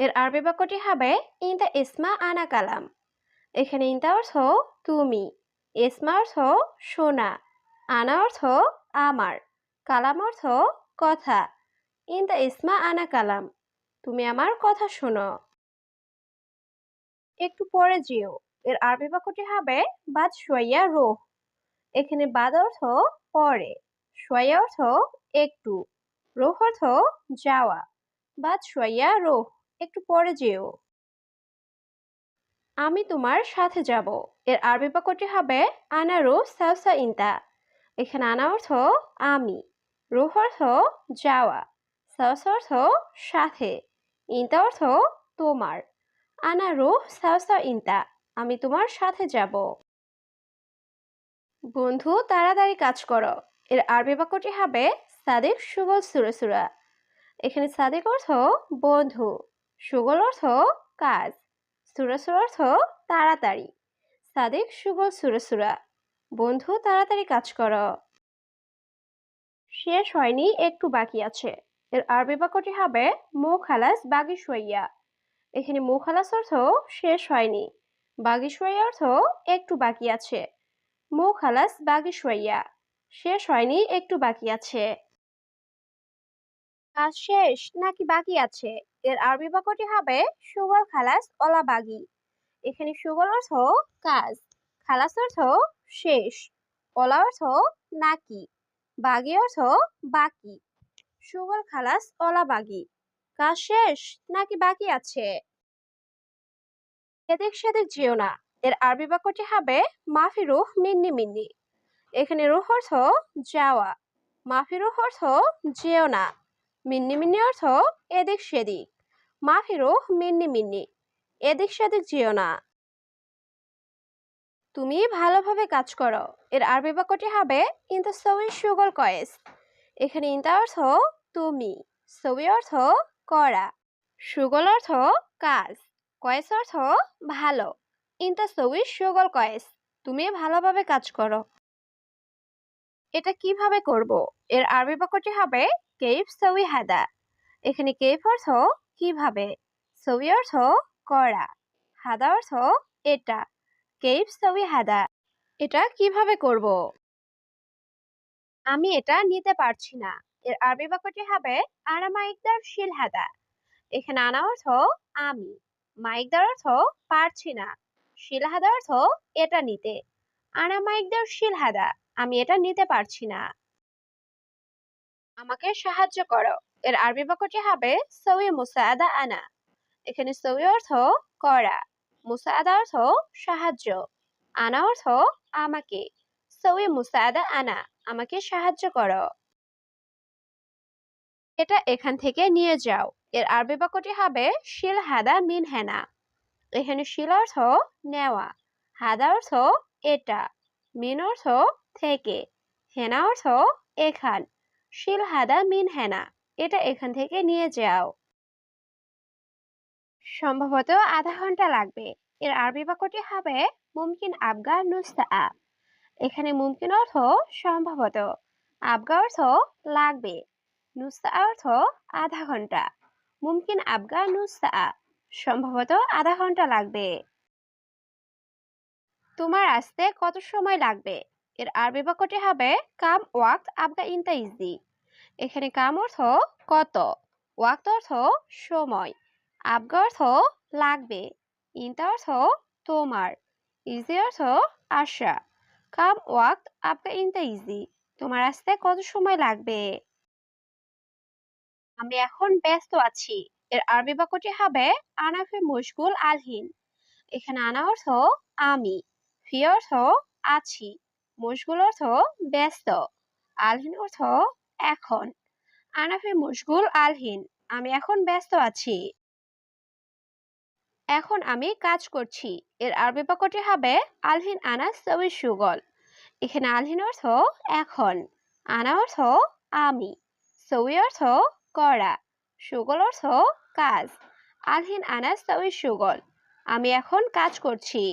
এর আরবি বাক্যটি হবে ইনতা ইসমা আনা কালাম এখানে ইনতা অর্থ তুমি ইসমা অর্থ শোনা আনা অর্থ আমার কালাম অর্থ কথা ইনতা ইসমা আনা কালাম তুমি আমার কথা শোনো একটু পরে যেও। এর আরবি বাক্যটি হবে বাদ সোয়া রোহ এখানে বাদ অর্থ পরে সোয়া অর্থ একটু রোহ অর্থ যাওয়া বাদ সোয়া রোহ একটু পরে যেও। আমি তোমার সাথে যাব। এর আরবি বাক্যটি হবে আনারু সাউসা ইন্তা। এখানে আনা অর্থ আমি। রুহ অর্থ যাওয়া। সাউস অর্থ সাথে। ইন্তা অর্থ তোমার। আনা রুহ সাউসা ইন্তা। আমি তোমার সাথে যাব। বন্ধু, তাড়াতাড়ি কাজ করো। এর আরবি বাক্যটি হবে সাদিক সুগল সুরা। এখানে সাদিক অর্থ বন্ধু। সুগল অর্থ কাজ সুরাসুর অর্থ তাড়াতাড়ি। সাদিক সুগল সুরাসুরা বন্ধু তাড়াতাড়ি কাজ করো। শেষ হয়নি, একটু বাকি আছে। এর আরবি বাক্যটি হবে মো খালাস বাগি সইয়া এখানে মো খালাস অর্থ শেষ হয়নি বাগি সইয়া অর্থ একটু বাকি আছে। মো খালাস বাগি সইয়া শেষ হয়নি, একটু বাকি আছে। কাজ শেষ, নাকি বাকি আছে? এর আরবি বাক্যটি হবে সুগল খালাস অলা বাগি এখানে সুগল অর্থ কাজ, খালাস অর্থ শেষ, অলা অর্থ নাকি, বাগি অর্থ বাকি। সুগল খালাস অলা বাগি কাজ শেষ নাকি বাকি আছে? এদিক সেদিক যেও না, এর আরবি বাক্যটি হবে মাফি রুহ মিন্নি মিন্নি। এখানে রুহ অর্থ যাওয়া, মাফি রুহ অর্থ যেও না। মিন্নি মিন্নি অর্থ এদিক সেদিক। মাফিরো মিন্নি মিন্নি, এদিক সেদিক যেও না। তুমি ভালোভাবে কাজ করো। এর আরবি বাক্যটি হবে ইন্তা সবই সুগল কয়েস এখানে ইন্তা অর্থ, তুমি সবই অর্থ, করা সুগল অর্থ, কাজ কয়েস অর্থ, ভালো ইন্তা সবই সুগল কয়েস তুমি ভালোভাবে কাজ করো এটা কীভাবে করব? এর আরবি বাক্যটি হবে কেফ সবই হাদা। এখানে কেফ অর্থ কীভাবে? সবি অর্থ করা। হাদা অর্থ এটা। কেফ সবই হাদা। এটা কীভাবে করব? আমি এটা নিতে পারছি না। এর আরবি বাক্যটি হবে আনা মাইকদার শিল হাদা। এখানে আনা অর্থ আমি। মাইকদার অর্থ পারছি না। শিল হাদা অর্থ এটা নিতে। আনা মাইকদার শিল হাদা। আমি এটা নিতে পারছি না। আমাকে সাহায্য করো। এর আরবি বাক্যটি হবে, সৌই মুসাদা আনা। এখানে সৌই অর্থ করা। মুসাদা অর্থ সাহায্য। আনা অর্থ আমাকে। সৌই মুসাদা আনা, আমাকে সাহায্য করো। এটা এখান থেকে নিয়ে যাও। এর আরবি বাক্যটি হবে, শিল হাদা মিন হেনা। এখানে শিল অর্থ নেওয়া। হাদা অর্থ এটা। মিন অর্থ থেকে। হেনা অর্থ এখান। শিল হাদা মিন, হেনা, এটা এখান থেকে নিয়ে যাও। সম্ভবত আধা ঘণ্টা লাগবে। এর আরবি বাক্যটি হবে মুমকিন আবগা নুস্তা এখানে মুমকিন অর্থ সম্ভবত আবগা অর্থ লাগবে নুস্তা অর্থ আধা ঘণ্টা, মুমকিন আবগা নুস্তা সম্ভবত আধা ঘণ্টা লাগবে। তোমার আসতে কত সময় লাগবে? এর আরবি বাক্যটি হবে কাম ওয়াক্ত আবগা ইনতা ইজি এখানে কাম অর্থ কত, ওয়াক্ত অর্থ সময়, আবগা অর্থ লাগবে, ইনতা অর্থ তোমার ইজি অর্থ আশা। কাম ওয়াক্ত আবগা ইনতা ইজি তোমার আসতে কত সময় লাগবে? আমি এখন ব্যস্ত আছি, এর আরবি বাক্যটি হবে আনাফে মুশগুল আলহিন। এখানে আনা অর্থ আমি, ফি অর্থ আছি। মুশগুল অর্থ ব্যস্ত, আলহিন অর্থ এখন। আনাফে মুশগুল আলহিন, আমি এখন ব্যস্ত আছি। এখন আমি কাজ করছি। এর আরবি বাক্যটি হবে আলহিন আনা সবই সুগল। এখানে আলহিন অর্থ এখন, আনা অর্থ আমি, সবই অর্থ করা, সুগল অর্থ কাজ, আলহিন আনা সবই সুগল, আমি এখন কাজ করছি।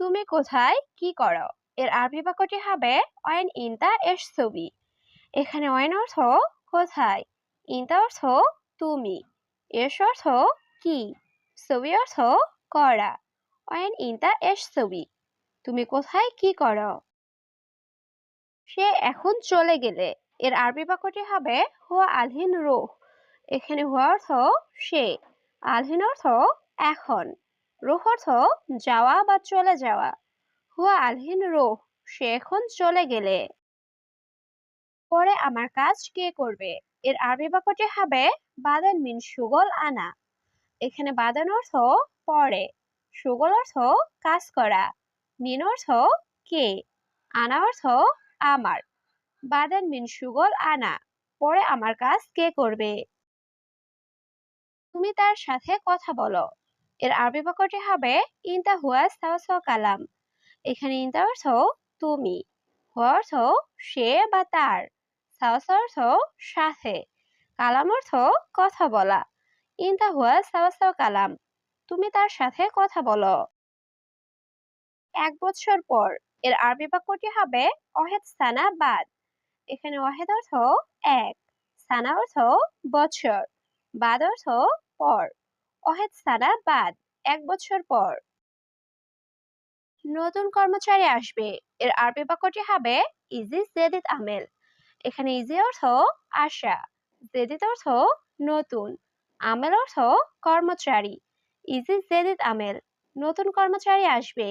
তুমি কোথায়? কি করো? এর আরবি বাক্যটি হবে, অয়েন ইনতা এস ছবি। এখানে অয়েন অর্থ, কোথায়? ইনতা অর্থ, তুমি। এস অর্থ, কি? ছবি অর্থ, করা। অয়েন ইনতা এস ছবি। তুমি কোথায়? কি করো? সে এখন চলে গেলে। এর আরবি বাক্যটি হবে, হুয়া আলহিন রোহ। এখানে হুয়া অর্থ, সে। আলহিন অর্থ, এখন। রোহ অর্থ যাওয়া বা চলে যাওয়া। হুয়া আলহিন রোহ, সে এখন চলে গেলে। পরে আমার কাজ কে করবে? এর আরবি বাক্যটি হবে বাদান মিন সুগল আনা। এখানে বাদান অর্থ পরে সুগল অর্থ কাজ করা। মিন অর্থ কে? আনা অর্থ আমার। বাদান মিন সুগল আনা। পরে আমার কাজ কে করবে? তুমি তার সাথে কথা বলো। এর আরবি বাক্যটি হবে ইনতা হুয়াস তাওয়াসা কালাম। এখানে ইনতা অর্থ তুমি। হুয়া অর্থ সে বা তার। সাওয়াসা অর্থ সাথে। কালাম অর্থ কথা বলা। ইনতা হুয়াস তাওয়াসা কালাম। তুমি তার সাথে কথা বলো। এক বছর পর এর আরবি বাক্যটি হবে অহেদ সানা বাদ। এখানে অহেদ অর্থ এক, সানা অর্থ বছর বাদ অর্থ পর। অহেদ সানা বাদ, এক বছর পর। নতুন কর্মচারী আসবে। এর আরবি বাক্যটি হবে ইজি জেদিত আমেল এখানে ইজি অর্থ আশা, জেদিত অর্থ নতুন আমেল অর্থ কর্মচারী। ইজি জেদিত আমেল নতুন কর্মচারী আসবে।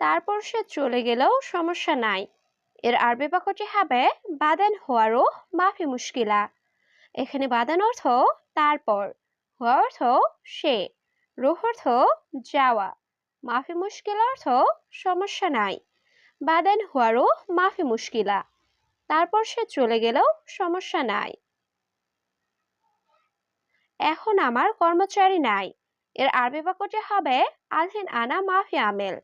তারপর সে চলে গেলেও সমস্যা নাই। এর আরবি বাক্যটি হবে বাদেন হওয়ারও মাফি মুশকিলা। এখানে বাদান অর্থ তারপর। হওয়া অর্থ সে। রুহ অর্থ যাওয়া। মাফি মুশকিল অর্থ সমস্যা নাই। বাদেন হওয়ারও মাফি মুশকিলা। তারপর সে চলে গেলেও সমস্যা নাই। এখন আমার কর্মচারী নাই। এর আরবি বাক্যটি হবে আলহিন আনা মাফি আমেল।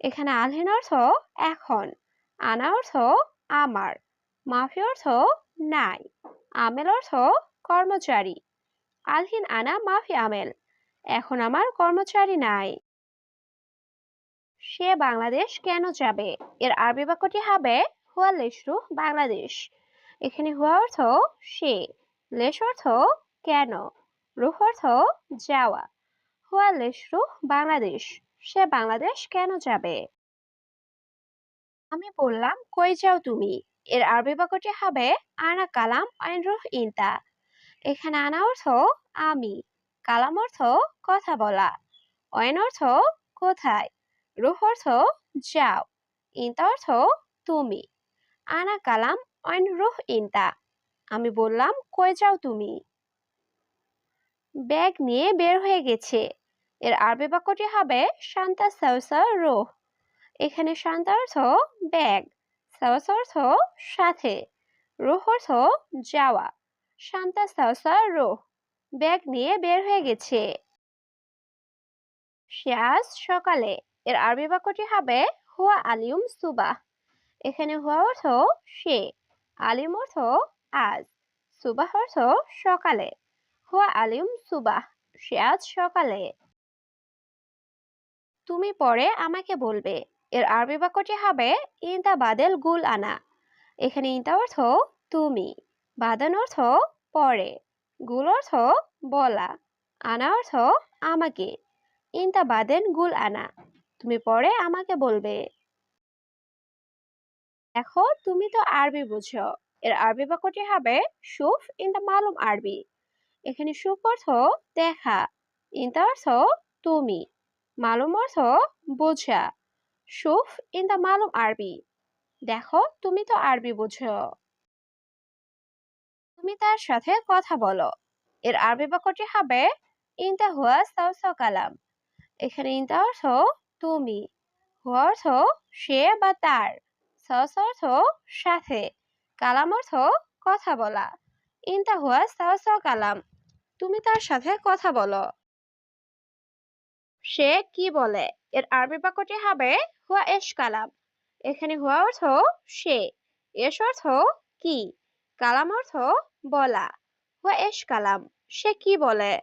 এখানে আলহিন অর্থ এখন। আনা অর্থ আমার। মাফি অর্থ নাই। আমেল অর্থ কর্মচারী। আলহিন আনা মাফি আমেল। এখন আমার কর্মচারী নাই। সে বাংলাদেশ কেন যাবে? এর আরবি বাক্যটি হবে হুয়া লেশরু বাংলাদেশ। এখানে হুয়া অর্থ সে, লেশ অর্থ কেন, রুহ অর্থ যাওয়া। হুয়া লেশরু বাংলাদেশ, সে বাংলাদেশ কেন যাবে? আমি বললাম, কই যাও তুমি? এর আরবি বাক্যটি হবে আনা কালাম আইন রুহ ইনতা। এখানে আনা অর্থ আমি, কালাম অর্থ কথা বলা, অয়ন অর্থ কোথায়, রুহ অর্থ যাও, ইনতা অর্থ তুমি, আনা কালাম, অয়ন রুহ ইনতা, আমি বললাম কই যাও তুমি। ব্যাগ নিয়ে বের হয়ে গেছে, এর আরবি বাক্যটি হবে শান্তা সাউসা রোহ, এখানে শান্তা অর্থ ব্যাগ সাউস অর্থ সাথে, রোহ অর্থ যাওয়া শান্তা সাউসা রোহ ব্যাগ নিয়ে বের হয়ে গেছে। শিয়াজ সকালে এর আরবি বাক্যটি হবে হুয়া আলিউম সুবাহ এখানে হুয়া অর্থ সে, আলিম অর্থ আজ সুবাহ অর্থ সকালে। হুয়া আলিম সুবাহ সে আজ সকালে। তুমি পরে আমাকে বলবে, এর আরবি বাক্যটি হবে ইনতা বাদেল গুল আনা। এখানে ইনতা অর্থ তুমি। বাদান অর্থ পরে, গুল অর্থ বলা, আনা অর্থ আমাকে। ইনতা বাদেন গুল আনা, তুমি পরে আমাকে বলবে। দেখো, তুমি তো আরবি বুঝো এর আরবি বাক্যটি হবে সুফ ইন মালুম আরবি। এখানে সুফ অর্থ দেখা, ইনতা অর্থ তুমি, মালুম অর্থ বোঝা, সুফ ইন মালুম আরবি। দেখো, তুমি তো আরবি বুঝো তুমি তার সাথে কথা বলো। এর আরবি বাক্যটি হবে, ইনতা হুয়া সাউসা কালাম। এখানে ইনতা অর্থ, তুমি। হুয়া অর্থ, সে বা তার। সাউস অর্থ, সাথে। কালাম অর্থ, কথা বলা। ইনতা হুয়া সাউসা কালাম, তুমি তার সাথে কথা বলো। সে কি বলে? এর আরবি বাক্যটি হবে, হুয়া এশ কালাম। এখানে হুয়া অর্থ, সে। এস অর্থ, কি? কালাম অর্থ বলা হুয়া এশ কালাম সে কি বলে?